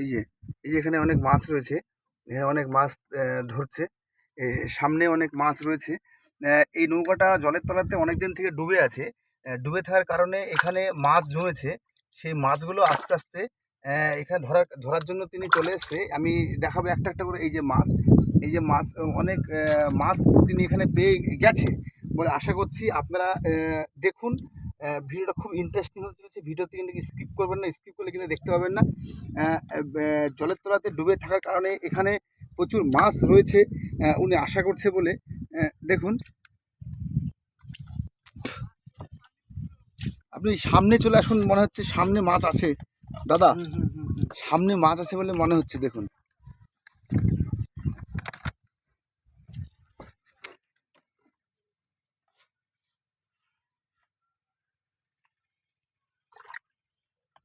এই যে এই যে এখানে অনেক মাছ রয়েছে, এখানে অনেক মাছ ধরছে সামনে অনেক মাছ রয়েছে। এই নৌকাটা জলের তলাতে অনেক দিন থেকে ডুবে আছে। ডুবে থাকার কারণে এখানে মাছ জমেছে। সেই মাছগুলো আস্তে আস্তে এখানে ধরার ধরার জন্য তিনি চলে এসছে। আমি দেখাবো একটা একটা করে এই যে মাছ। এই যে মাছ, অনেক মাছ তিনি এখানে পেয়ে গেছে বলে আশা করছি আপনারা দেখুন। ভিডিওটা খুব ইন্টারেস্টিং হতে চলেছে। ভিডিওতে কিন্তু স্কিপ করবেন না স্কিপ করলে কিন্তু দেখতে পাবেন না। জলের তলাতে ডুবে থাকার কারণে এখানে প্রচুর মাছ রয়েছে উনি আশা করছে বলে। দেখুন। আপনি সামনে চলে আসুন মনে হচ্ছে সামনে মাছ আছে। দাদা সামনে মাছ আছে বলে মনে হচ্ছে দেখুন।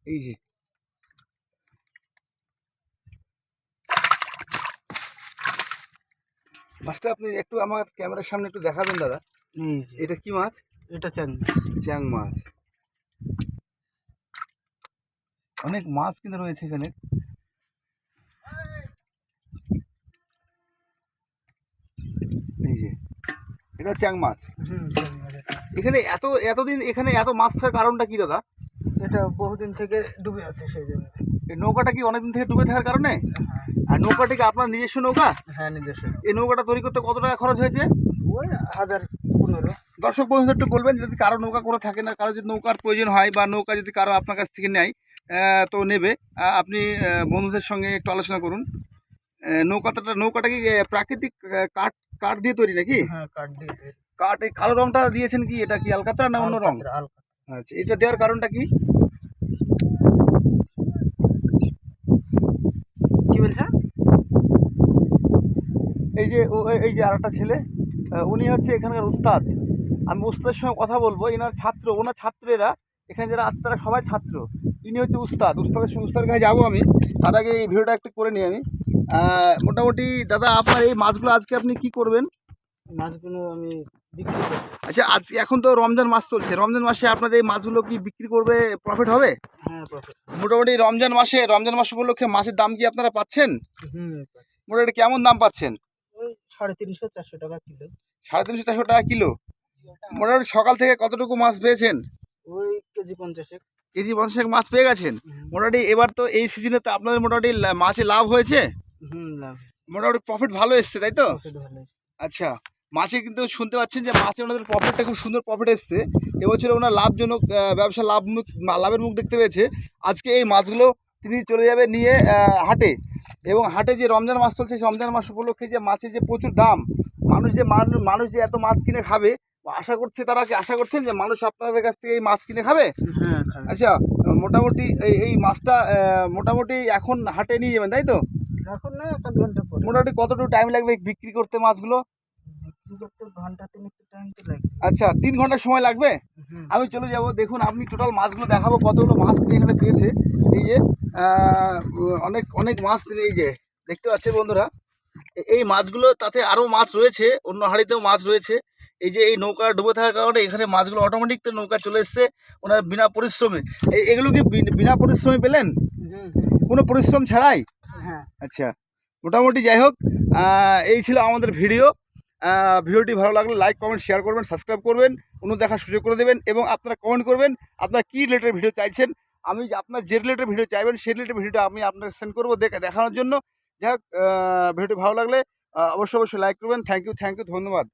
এই যে। মাছটা আপনি একটু আমার ক্যামেরার সামনে একটু দেখাবেন দাদা। এই যে। এটা কি মাছ? এটা চান চ্যাং মাছ। অনেক মাছ কিন্তু রয়েছে এখানে। এই যে। এটা চ্যাং মাছ। এখানে এত এতদিন এখানে এত মাছ থাকার কারণটা কি দাদা? এটা বহুদিন থেকে ডুবে আছে সেই জন্য। এই নৌকাটা কি অনেকদিন থেকে ডুবে থাকার কারণে? আর নৌকাটা কি আপনার নিজস্ব নৌকা? হ্যাঁ নিজস্ব এই নৌকাটা তৈরি করতে কত টাকা খরচ হয়েছে? ওই হাজার পনেরো। দর্শক বন্ধু একটু বলবেন যদি কারও নৌকা করে থাকে না কারও যদি নৌকার প্রয়োজন হয় বা নৌকা যদি কারও আপনার কাছ থেকে নেয় তো নেবে। আপনি বন্ধুদের সঙ্গে একটু আলোচনা করুন। নৌকাটা নৌকাটা কি প্রাকৃতিক কাঠ কাঠ দিয়ে তৈরি নাকি? হ্যাঁ কাঠ দিয়ে কাঠ এই কালো রংটা দিয়েছেন কি? এটা কি আলকাতরা না অন্য রং? আলকাতরা। আচ্ছা এটা দেওয়ার কারণটা কি? এই যে এই যে আরেকটা ছেলে উনি হচ্ছে এখানকার উস্তাদ। আমি উস্তাদের সঙ্গে কথা বলব, এনার ছাত্র, ওনার ছাত্রেরা, এখানে যারা আছে তারা সবাই ছাত্র। ইনি হচ্ছে উস্তাদ, উস্তাদের সঙ্গে, উস্তাদের কাছে যাব আমি। তার আগে এই ভিডিওটা একটু করে নিই আমি। মোটামুটি দাদা, আপনার এই মাছগুলো আজকে আপনি কি করবেন? মাছগুলো আমি আচ্ছা আজ এখন তো রমজান মাস চলছে। রমজান মাসে আপনাদের এই মাছগুলো কি বিক্রি করবে? প্রফিট হবে? হ্যাঁ মোটামুটি রমজান মাসে রমজান মাস উপলক্ষে মাছের দাম কি আপনারা পাচ্ছেন? হুম মোটামুটি কেমন দাম পাচ্ছেন? সাড়ে তিনশো চারশো টাকা কিলো। সাড়ে তিনশো চারশো টাকা কিলো। মোটামুটি সকাল থেকে কতটুকু মাছ পেয়েছেন? ওই কেজি পঞ্চাশে কেজি পঞ্চাশ মাছ পেয়ে গেছেন? মোটামুটি এবার তো এই সিজনে তো আপনাদের মোটামুটি মাছে লাভ হয়েছে? হুম মোটামুটি প্রফিট ভালো এসছে তাই তো। আচ্ছা। মাছে কিন্তু শুনতে পাচ্ছেন যে মাছে ওনাদের প্রফিটটা খুব সুন্দর প্রফিট এসছে। এবছরে ওনার লাভজনক ব্যবসা লাভ মুখ লাভের মুখ দেখতে পেয়েছে। আজকে এই মাছগুলো তিনি চলে যাবে নিয়ে হাটে। এবং হাটে যে রমজান মাস চলছে সেই রমজান মাস উপলক্ষে যে মাছের যে প্রচুর দাম মানুষ যে মানুষ মানুষ যে এত মাছ কিনে খাবে আশা করছে তারা কি আশা করছেন যে মানুষ আপনাদের কাছ থেকে এই মাছ কিনে খাবে? হ্যাঁ আচ্ছা মোটামুটি এই এই মাছটা মোটামুটি এখন হাটে নিয়ে যাবেন তাই তো? এখন না ঘণ্টা পরে। মোটামুটি কতটুকু টাইম লাগবে বিক্রি করতে মাছগুলো? আচ্ছা তিন ঘণ্টা সময় লাগবে? আমি চলে যাব। দেখুন আপনি টোটাল মাছগুলো দেখাবো কতগুলো মাছ তিনি এখানে পেয়েছে। এই যে অনেক অনেক মাছ তিনি এই যে দেখতে পাচ্ছেন বন্ধুরা? এই মাছগুলো তাতে আরও মাছ রয়েছে অন্য হাঁড়িতেও মাছ রয়েছে। এই যে এই নৌকা ডুবে থাকার কারণে এখানে মাছগুলো অটোমেটিক তো নৌকা চলে এসছে ওনার বিনা পরিশ্রমে। এই- এগুলো কি বিন- পরিশ্রমে পেলেন? কোনো পরিশ্রম ছাড়াই? হ্যাঁ। আচ্ছা মোটামুটি যাই হোক এই ছিল আমাদের ভিডিও ভিডিওটি ভালো লাগলে লাইক কমেন্ট শেয়ার করবেন সাবস্ক্রাইব করবেন, অন্য দেখার সুযোগ করে দেবেন এবং আপনারা কমেন্ট করবেন আপনারা কী রিলেটেড ভিডিও চাইছেন। আমি আপনার যে রিলেটেড ভিডিও চাইবেন, সেই রিলেটেড ভিডিওটা আমি আপনাকে সেন্ড করব দেখে দেখানোর জন্য। যাই হোক ভিডিওটি ভালো লাগলে অবশ্যই অবশ্যই লাইক করবেন। থ্যাংক ইউ থ্যাংক ইউ ধন্যবাদ।